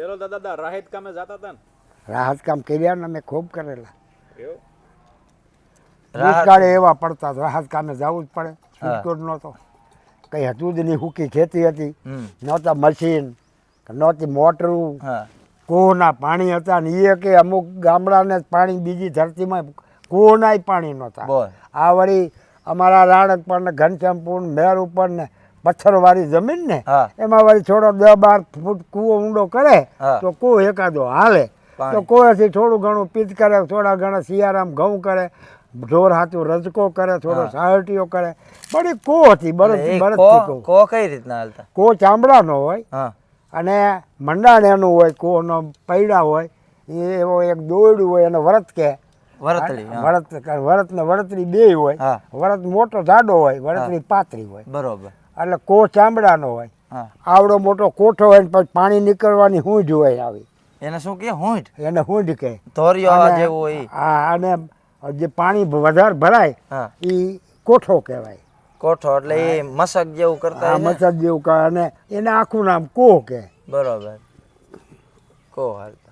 પેલો તો દાદા રાહત કામે જતા હતા ને? રાહત કામ કર્યા ને અમે ખૂબ કરેલા. દુષ્કાળે એવા પડતા રાહત કામે જવું જ પડે. છૂટકો નહોતો. કંઈ હતું જ નહીં સૂકી ખેતી હતી. નહોતા મશીન નહોતી મોટરું. કૂહોના પાણી હતા ને એ કે અમુક ગામડાને પાણી બીજી ધરતીમાં કૂહોનાય પાણી નહોતા. આ વળી અમારા રાણક પણ ને ઘનશ્યામપુર મેર ઉપર ને પથ્થરવાળી જમીન ને એમાં વળી થોડો દસ બાર ફૂટ કૂવો ઊંડો કરે તો કૂવો એકાદો હાલે. તો પાણી. કૂવેથી થોડું ઘણું પીત કરે થોડા ઘણા શિયાળામાં ઘઉં કરે ઢોર હાથું રજકો કરે થોડો. સાહટીઓ કરે. એ કો હતી એટલે બરફ કો કો કઈ રીતના હાલતા? કૂવો ચામડાનો હોય અને અને મંડાણેનું હોય કૂવાનો પૈડા હોય એવો એક દોરડું હોય એને વરત કે. વરતળી. વરત વરત ને વરતરી બે હોય. વરત મોટો જાડો હોય વરતરી પાતળી હોય. બરોબર. એટલે કો ચામડાનો હોય. આવડો મોટો કોઠો હોય ને પછી પાણી નીકળવાની હૂંઢ હોય આવી. એને શું કે? હોઈટ એને હૂંઢ કે. ધોરિયો જેવો હોય હા અને જે પાણી વધારે ભરાય એ કોઠો કહેવાય. કોઠો એટલે એ મસક જેવું કરતા હશે જેવું કરે અને એને આખું નામ કોહ કે. બરોબર. કો હાલતા